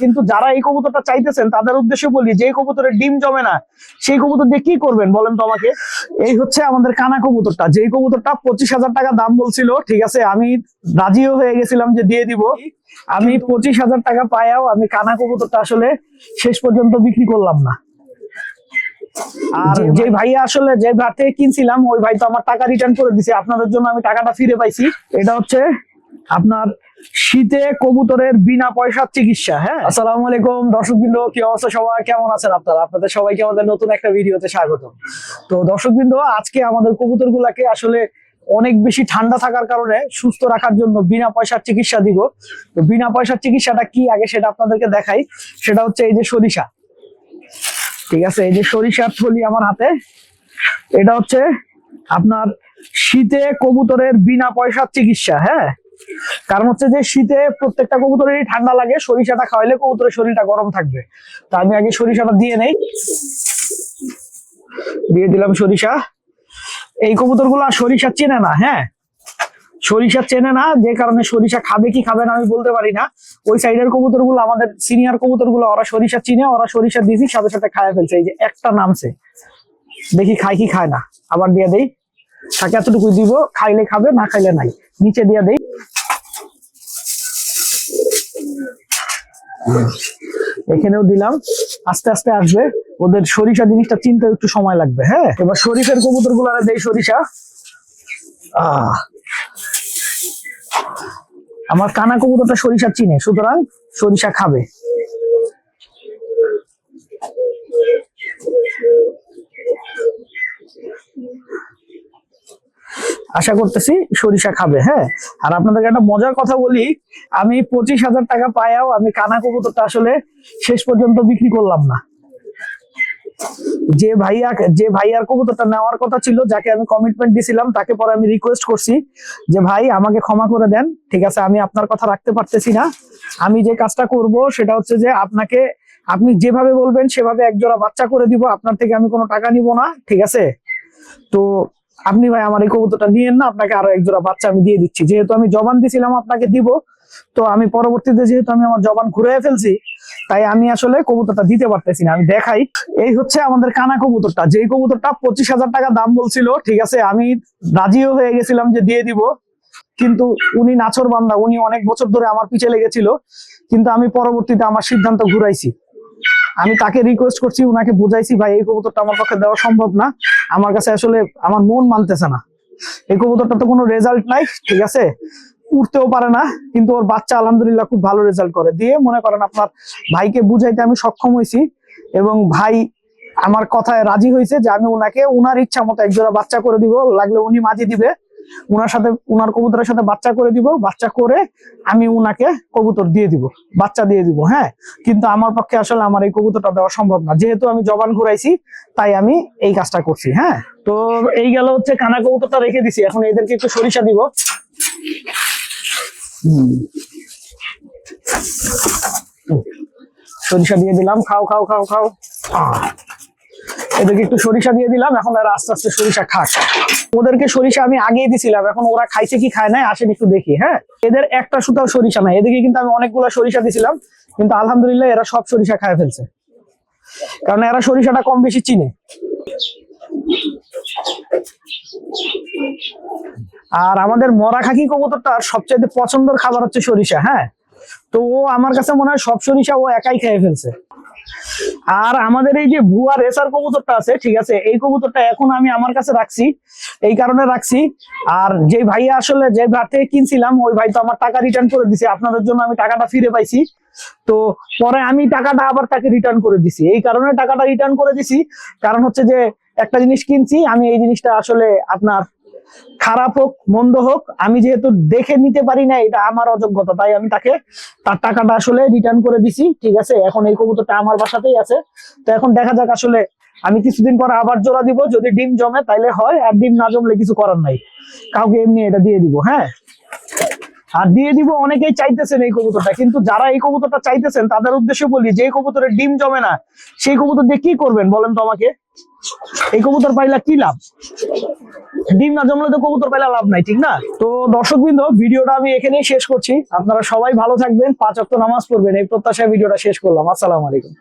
কিন্তু যারা এই কবুতরটা চাইতেছেন, তাদের উদ্দেশ্যে বলি যে কবুতরের ডিম জমে না। সেই কবুতর দিয়ে কি করবেন বলেন তো আমাকে? এই হচ্ছে আমাদের কানা কবুতরটা। যেই কবুতরটা পঁচিশ হাজার টাকা দাম বলছিল, ঠিক আছে, আমি রাজিও হয়ে গেছিলাম যে দিয়ে দিব। আমি পঁচিশ হাজার টাকা পায়াও আমি কানা কবুতরটা আসলে শেষ পর্যন্ত বিক্রি করলাম না। আর যে ভাইয়া আসলে যে থেকে কিনছিলাম, ওই ভাই তো আমার টাকা রিটার্ন করে দিছে। আপনাদের জন্য আমি টাকাটা ফিরে পাইছি। এটা হচ্ছে আপনার শীতে কবুতরের বিনা পয়সার চিকিৎসা হ্যাঁ? আসসালামু আলাইকুম দর্শক দর্শকবৃন্দ, কি অবস্থা সবাই? কেমন আছেন আপনারা? আপনাদের সবাইকে আমাদের নতুন একটা ভিডিওতে স্বাগত তো দর্শক দর্শকবৃন্দ, আজকে আমাদের কবুতর গুলাকে আসলে অনেক বেশি ঠান্ডা থাকার কারণে সুস্থ রাখার জন্য বিনা পয়সার চিকিৎসা দিব। তো বিনা পয়সার চিকিৎসাটা কি আগে সেটা আপনাদেরকে দেখাই। সেটা হচ্ছে এই যে সরিষা। ঠিক আছে, এই যে সরিষার থলি আমার হাতে। এটা হচ্ছে আপনার শীতে কবুতরের বিনা পয়সার চিকিৎসা হ্যাঁ? কারণ হচ্ছে যে শীতে প্রত্যেকটা কবুতরেরই ঠান্ডা লাগে, সরিষাটা খাওয়াইলে কবুতরের শরীরটা গরম থাকবে। তা আমি আগে সরিষাটা দিয়ে নেই। দিয়ে দিলাম সরিষা। এই কবুতরগুলো আর সরিষা চেনে না হ্যাঁ? সরিষা চেনে না, যে কারণে সরিষা খাবে কি খাবে না আমি বলতে পারি না। ওই সাইডের কবুতরগুলো আমাদের সিনিয়র কবুতরগুলো ওরা সরিষা চিনে, ওরা সরিষা দিয়েছি, সাথে সাথে খায় ফেলছে। এই যে একটা নামছে। দেখি খায় কি খায় না। আবার দিয়ে দেই। তাকে এতটুকু দিব, খাইলে খাবে, না খাইলে নাই। নিচে দিয়ে দেই। এখানেও দিলাম। আস্তে আস্তে আসবে। ওদের সরিষা জিনিসটা চিনতে একটু সময় লাগবে হ্যাঁ? এবার শরীফের কবুতরগুলো দেয় সরিষা। আহ। আমার কানা কবুতরটা সরিষা চিনে, সুতরাং সরিষা খাবে। আশা করতেছি সরিষা খাবে হ্যাঁ? আর আপনাদেরকে একটা মজার কথা বলি, আমি পঁচিশ হাজার টাকা পায়াও আমি কানা কবুতরটা আসলে শেষ পর্যন্ত বিক্রি করলাম না। যে ভাইয়া, যে ভাইয়ার কবুতরটা নেওয়ার কথা ছিল, যাকে আমি কমিটমেন্ট দিছিলাম, তাকে পরে আমি রিকোয়েস্ট করছি যে, ভাই, আমাকে ক্ষমা করে দেন, ঠিক আছে? আমি আপনার কথা রাখতে পারতেছি না। আমি যে কাজটা করব, সেটা হচ্ছে যে আপনাকে, আপনি যেভাবে বলবেন, সেভাবে একজোড়া বাচ্চা করে দিব। আপনার থেকে আমি কোনো টাকা নিব না, ঠিক আছে? তো আপনি ভাই আমার এই কবুতরটা নিয়েন না, আপনাকে আরও একজোড়া বাচ্চা আমি দিয়ে দিচ্ছি। যেহেতু আমি জবান দিছিলাম আপনাকে দিব, তো আমি পরবর্তীতে যেহেতু আমি আমার জবান ঘুরে ফেলছি, তাই আমি আসলে কবুতরটা দিতে পারতেছি না। আমি দেখাই, এই হচ্ছে আমাদের কানা কবুতরটা। যেই কবুতরটা পঁচিশ হাজার টাকা দাম বলছিল, ঠিক আছে, আমি রাজিও হয়ে গেছিলাম যে দিয়ে দিব, কিন্তু উনি নাচর বান্দা, উনি অনেক বছর ধরে আমার পিছে লেগেছিল, কিন্তু আমি পরবর্তীতে আমার সিদ্ধান্ত ঘুরাইছি। আমি তাকে রিকোয়েস্ট করছি, উনাকে বুঝাইছি, ভাই, এই কবুতরটা আমার পক্ষে দেওয়া সম্ভব না। আমার কাছে আসলে আমার মন মানতেছে না। এই কবুতরটা তো কোনো রেজাল্ট নাই, ঠিক আছে? উঠতেও পারে না, কিন্তু ওর বাচ্চা আলহামদুলিল্লাহ খুব ভালো রেজাল্ট করে। দিয়ে মনে করেন আপনার ভাইকে বুঝাইতে আমি সক্ষম হয়েছি এবং ভাই আমার কথায় রাজি হয়েছে যে আমি ওনাকে ওনার ইচ্ছা মতো একজোড়া বাচ্চা করে দিব, লাগলে উনি মাঝি দিবে। উনার সাথে, উনার কবুতরের সাথে বাচ্চা করে দিব, বাচ্চা করে আমি উনাকে কবুতর দিয়ে দিব, বাচ্চা দিয়ে দিব হ্যাঁ? কিন্তু আমার পক্ষে আসলে আমার এই কবুতরটা দেওয়া সম্ভব না। যেহেতু আমি জবান ঘুরাইছি, তাই আমি এই কাজটা করছি হ্যাঁ? তো এই গেল হচ্ছে কানা কবুতরটা রেখে দিছি, এখন এদেরকে একটু সরিষা দিব। সরিষা দিয়ে দিলাম, খাও খাও খাও খাও। এদেরকে একটু সরিষা দিয়ে দিলাম, এখন এরা আস্তে আস্তে সরিষা খাক। ওদেরকে সরিষা আমি আগেই দিছিলাম, এখন ওরা খাইছে কি খায় নাই, আসেন একটু দেখি হ্যাঁ? এদের একটা সুতাও সরিষা নাই, এদিকে কিন্তু আমি অনেকগুলো সরিষা দিছিলাম, কিন্তু আলহামদুলিল্লাহ এরা সব সরিষা খায় ফেলছে। কারণ এরা সরিষাটা কম বেশি চিনে। আর আমাদের মরা খাকি কবুতরটার সবচেয়ে পছন্দের খাবার হচ্ছে সরিষা হ্যাঁ? তো ও আমার কাছে মনে হয় সব সরিষা ও একাই খেয়ে ফেলছে। আর আমাদের এই যে ভুয়া রেসার কবুতরটা আছে, ঠিক আছে, এই কবুতরটা এখন আমি আমার কাছে রাখছি, এই কারণে রাখছি। আর যে ভাইয়া আসলে যে থেকে কিনছিলাম, ওই ভাই তো আমার টাকা রিটার্ন করে দিছে, আপনাদের জন্য আমি টাকাটা ফিরে পাইছি। তো পরে আমি টাকাটা আবার তাকে রিটার্ন করে দিছি। এই কারণে টাকাটা রিটার্ন করে দিছি, কারণ হচ্ছে যে একটা জিনিস কিনছি, আমি এই জিনিসটা আসলে আপনার খারাপ হোক, মন্দ হোক, আমি যেহেতু দেখে নিতে পারি না, এটা আমার অযোগ্যতা, তাই আমি তাকে তার টাকাটা আসলে রিটার্ন করে দিছি, ঠিক আছে? এখন এই কবুতরটা আমার বাসাতেই আছে। তো এখন দেখা যাক আসলে আমি কিছুদিন পর আবার জোড়া দিব, যদি ডিম জমে তাইলে হয়, আর ডিম না জমলে কিছু করার নাই। কাউকে এমনি এটা দিয়ে দিব হ্যাঁ? আর দিয়ে দিব, অনেকেই চাইতেছেন এই কবুতরটা, কিন্তু যারা এই কবুতরটা চাইতেছেন, তাদের উদ্দেশ্যে বলি, যে কবুতরের ডিম জমে না, সেই কবুতর দিয়ে কি করবেন বলেন তো আমাকে? এই কবুতর পাইলা কি লাভ? ডিম না জমলে তো কবুতর পাইলে লাভ নাই, ঠিক না? তো দর্শক বিন্দু ভিডিওটা আমি এখানেই শেষ করছি। আপনারা সবাই ভালো থাকবেন, পাঁচ অক্ট নামাজ পড়বেন, এই প্রত্যাশায় ভিডিওটা শেষ করলাম। আসসালাম আলাইকুম।